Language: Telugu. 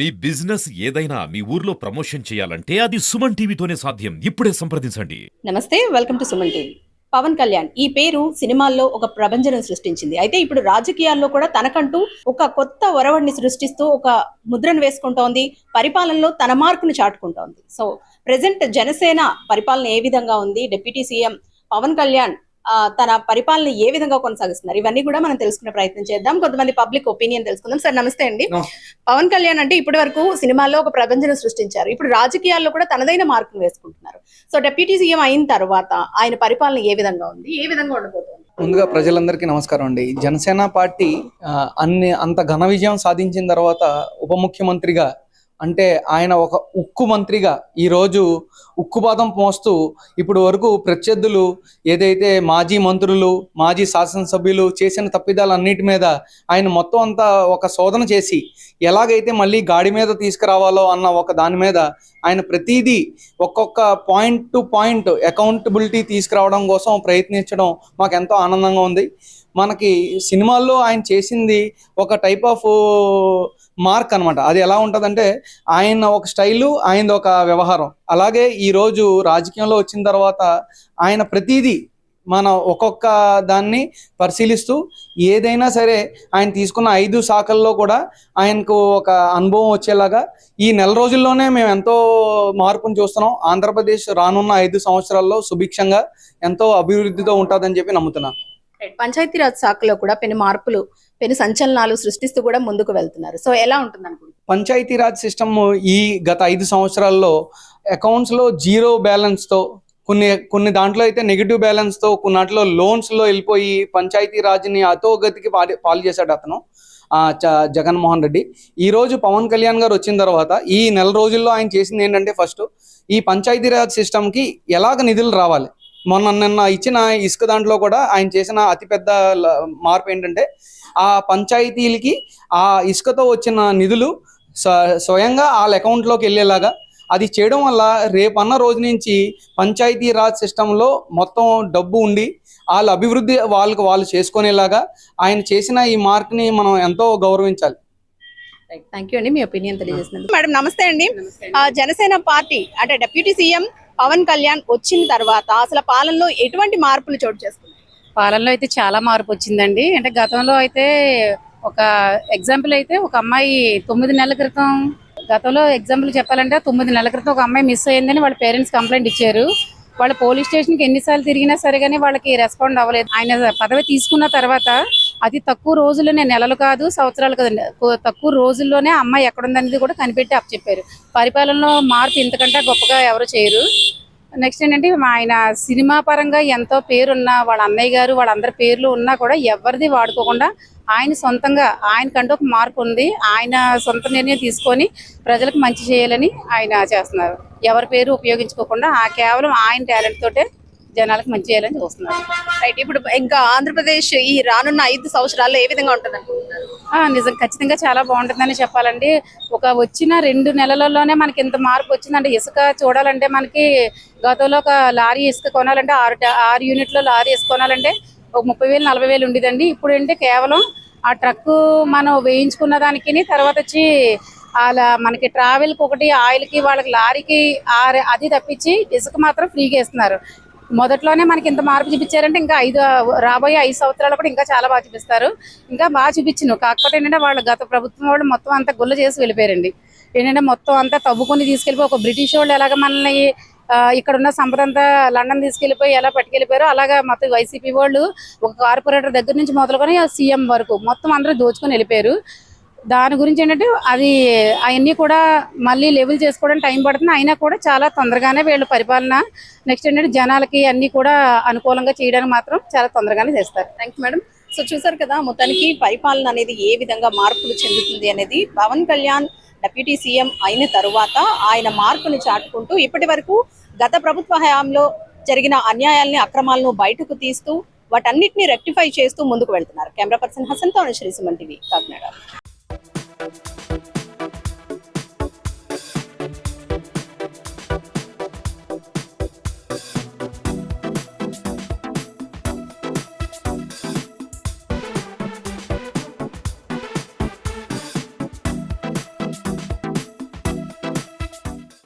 మీ బిజినెస్ ఏదైనా మీ ఊర్లో ప్రమోషన్ చేయాలంటే అది సుమన్ టీవీతోనే సాధ్యం. ఇప్పుడే సంప్రదించండి. నమస్తే welcome to Suman TV. Pawan Kalyan ఈ పేరు సినిమాల్లో ఒక ప్రభంజనం సృష్టించింది. అయితే ఇప్పుడు రాజకీయాల్లో కూడా తనకంటూ ఒక కొత్త ఒరవడిని సృష్టిస్తూ ఒక ముద్రను వేసుకుంటోంది. పరిపాలనలో తన మార్కును చాటుకుంటోంది. సో ప్రెసెంట్ జనసేన పరిపాలన ఏ విధంగా ఉంది? డిప్యూటీ సీఎం పవన్ కళ్యాణ్ తన పరిపాలన ఏ విధంగా కొనసాగిస్తున్నారు? ఇవన్నీ కూడా మనం తెలుసుకునే ప్రయత్నం చేద్దాం. కొంతమంది పబ్లిక్ ఒపీనియన్ తెలుసుకుందాం. సార్ నమస్తే అండి. పవన్ కళ్యాణ్ అంటే ఇప్పటి వరకు సినిమాల్లో ఒక ప్రభంజనం సృష్టించారు. ఇప్పుడు రాజకీయాల్లో కూడా తనదైన మార్కును వేసుకుంటున్నారు. సో డిప్యూటీ సీఎం అయిన తర్వాత ఆయన పరిపాలన ఏ విధంగా ఉంది? ఏ విధంగా ఉండబోతోంది? ముందుగా ప్రజలందరికీ నమస్కారం అండి. జనసేన పార్టీ అన్ని అంత ఘన విజయం సాధించిన తర్వాత ఉప ముఖ్యమంత్రిగా అంటే ఆయన ఒక ఉక్కు మంత్రిగా ఈరోజు ఉక్కుపాదం మోస్తూ ఇప్పుడు వరకు ప్రత్యర్థులు ఏదైతే మాజీ మంత్రులు మాజీ శాసనసభ్యులు చేసిన తప్పిదాలన్నిటి మీద ఆయన మొత్తం అంతా ఒక శోధన చేసి ఎలాగైతే మళ్ళీ గాడి మీద తీసుకురావాలో అన్న ఒక దాని మీద ఆయన ప్రతిదీ ఒక్కొక్క పాయింట్ టు పాయింట్ అకౌంటబిలిటీ తీసుకురావడం కోసం ప్రయత్నించడం మాకు ఎంతో ఆనందంగా ఉంది. మనకి సినిమాల్లో ఆయన చేసింది ఒక టైప్ ఆఫ్ మార్క్ అనమాట అది ఎలా ఉంటుందంటే ఆయన ఒక స్టైలు ఆయనది ఒక వ్యవహారం. అలాగే ఈరోజు రాజకీయంలో వచ్చిన తర్వాత ఆయన ప్రతిదీ మన ఒక్కొక్క దాన్ని పరిశీలిస్తూ ఏదైనా సరే ఆయన తీసుకున్న ఐదు శాఖల్లో కూడా ఆయనకు ఒక అనుభవం వచ్చేలాగా ఈ నెల రోజుల్లోనే మేము ఎంతో మార్పును చూస్తున్నాం. ఆంధ్రప్రదేశ్ రానున్న ఐదు సంవత్సరాల్లో సుభిక్షంగా ఎంతో అభివృద్ధితో ఉంటుందని చెప్పి నమ్ముతున్నాను. పంచాయతీరాజ్ శాఖలో కూడా పెను మార్పులు పెను సంచలనాలు సృష్టిస్తూ కూడా ముందుకు వెళ్తున్నారు. సో ఎలా ఉంటుంది అనుకుంటున్నారు పంచాయతీరాజ్ సిస్టమ్ ఈ గత ఐదు సంవత్సరాల్లో అకౌంట్స్లో జీరో బ్యాలెన్స్తో కొన్ని కొన్ని దాంట్లో అయితే నెగిటివ్ బ్యాలెన్స్తో కొన్ని దాంట్లో లోన్స్లో వెళ్ళిపోయి పంచాయతీరాజ్ని అతోగతికి పాలి పాలు చేశాడు అతను జగన్మోహన్ రెడ్డి. ఈ రోజు పవన్ కళ్యాణ్ గారు వచ్చిన తర్వాత ఈ నెల రోజుల్లో ఆయన చేసింది ఏంటంటే ఫస్ట్ ఈ పంచాయతీరాజ్ సిస్టమ్కి ఎలాగ నిధులు రావాలి? మొన్న నిన్న ఇచ్చిన ఇసుక దాంట్లో కూడా ఆయన చేసిన అతిపెద్ద మార్పు ఏంటంటే ఆ పంచాయతీలకి ఆ ఇసుకతో వచ్చిన నిధులు స్వ- స్వయంగా వాళ్ళ అకౌంట్లోకి వెళ్ళేలాగా అది చేయడం వల్ల రేపన్న రోజు నుంచి పంచాయతీ రాజ్ సిస్టంలో మొత్తం డబ్బు ఉండి వాళ్ళ అభివృద్ధి వాళ్ళకు వాళ్ళు చేసుకునేలాగా ఆయన చేసిన ఈ మార్క్ని మనం ఎంతో గౌరవించాలి. థ్యాంక్ యూ అండి. మీ ఒపీనియన్ తెలియజేసినందుకు. మేడం నమస్తే అండి. ఆ, జనసేన పార్టీ అంటే డిప్యూటీ సీఎం పవన్ కళ్యాణ్ వచ్చిన తర్వాత అసలు పాలనలో ఎటువంటి మార్పులు చోటు చేసుకున్నారు పాలనలో అయితే చాలా మార్పు వచ్చిందండి. అంటే గతంలో అయితే ఒక ఎగ్జాంపుల్ అయితే ఒక అమ్మాయి తొమ్మిది నెలల క్రితం గతంలో ఎగ్జాంపుల్ చెప్పాలంటే తొమ్మిది నెలల క్రితం ఒక అమ్మాయి మిస్ అయ్యిందని వాళ్ళ పేరెంట్స్ కంప్లైంట్ ఇచ్చారు. వాళ్ళ పోలీస్ స్టేషన్కి ఎన్నిసార్లు తిరిగినా సరే కానీ వాళ్ళకి రెస్పాండ్ అవ్వలేదు. ఆయన పదవి తీసుకున్న తర్వాత అతి తక్కువ రోజుల్లోనే నెలలు కాదు సంవత్సరాలు కాదు తక్కువ రోజుల్లోనే అమ్మాయి ఎక్కడుందనేది కూడా కనిపెట్టి అప్పచెప్పారు పరిపాలనలో మార్పు ఇంతకంటే గొప్పగా ఎవరు చేయరు. నెక్స్ట్ ఏంటంటే మా ఆయన సినిమా పరంగా ఎంతో పేరున్న వాళ్ళ అన్నయ్య గారు వాళ్ళందరి పేర్లు ఉన్నా కూడా ఎవరిది వాడుకోకుండా ఆయన సొంతంగా ఆయనకంటూ ఒక మార్పు ఉంది. ఆయన సొంత నిర్ణయం తీసుకొని ప్రజలకు మంచి చేయాలని ఆయన చేస్తున్నారు. ఎవరి పేరు ఉపయోగించుకోకుండా ఆ కేవలం ఆయన టాలెంట్ తోటే జనాలకు మంచి చేయాలని చూస్తున్నారు. రైట్ ఇప్పుడు ఇంకా ఆంధ్రప్రదేశ్ ఈ రానున్న ఐదు సంవత్సరాల్లో ఏ విధంగా ఉంటుంది అనుకుంటున్నారు? నిజం. ఖచ్చితంగా చాలా బాగుంటుందని చెప్పాలండి. ఒక వచ్చిన రెండు నెలలలోనే మనకి ఇంత మార్పు వచ్చిందంటే ఇసుక చూడాలంటే మనకి గతంలో ఒక లారీ ఇసుక కొనాలంటే ఆరు ఆరు యూనిట్లో లారీ ఇసుక కొనాలంటే ఒక ముప్పై వేలు నలభై వేలు ఉండేదండి. ఇప్పుడు అంటే కేవలం ఆ ట్రక్ మనం వేయించుకున్న దానికి తర్వాత వచ్చి అలా మనకి ట్రావెల్కి ఒకటి ఆయిల్కి వాళ్ళకి లారీకి ఆ- అది తప్పించి ఇసుక మాత్రం ఫ్రీగా ఇస్తున్నారు. మొదట్లోనే మనకి ఇంత మార్పు చూపించారంటే ఇంకా ఐదు రాబోయే ఐదు సంవత్సరాలు కూడా ఇంకా చాలా బాగా చూపిస్తారు. ఇంకా బాగా చూపించను. కాకపోతే ఏంటంటే వాళ్ళు గత ప్రభుత్వం వాళ్ళు మొత్తం అంతా గుల్ల చేసి వెళ్ళిపోయారండి. ఏంటంటే మొత్తం అంతా తవ్వుకొని తీసుకెళ్ళిపోయి ఒక బ్రిటిష్ వాళ్ళు ఎలాగ మనల్ని ఇక్కడ ఉన్న సంపద అంతా లండన్ తీసుకెళ్ళిపోయి ఎలా పట్టుకెళ్ళిపోయారో అలాగా మొత్తం వైసీపీ వాళ్ళు ఒక కార్పొరేటర్ దగ్గర నుంచి మొదలుకొని సీఎం వరకు మొత్తం అందరూ దోచుకొని వెళ్ళిపోయారు. దాని గురించి ఏంటంటే అది అవన్నీ కూడా మళ్ళీ లెవెల్ చేసుకోవడానికి టైం పడుతుంది. అయినా కూడా చాలా తొందరగానే వీళ్ళు పరిపాలన నెక్స్ట్ ఏంటంటే జనాలకి అన్ని కూడా అనుకూలంగా చేయడానికి మాత్రం చాలా తొందరగానే చేస్తారు. థ్యాంక్ యూ మేడం సో చూసారు కదా మొత్తానికి పరిపాలన అనేది ఏ విధంగా మార్పులు చెందుతుంది అనేది పవన్ కళ్యాణ్ డిప్యూటీ సీఎం అయిన తరువాత ఆయన మార్పును చాటుకుంటూ ఇప్పటి వరకు గత ప్రభుత్వ హయాంలో జరిగిన అన్యాయాల్ని అక్రమాలను బయటకు తీస్తూ వాటన్నిటిని రెక్టిఫై చేస్తూ ముందుకు వెళ్తున్నారు. కెమెరా పర్సన్ హసన్తో శ్రీ సుమన్ టీవీ కాకినాడ.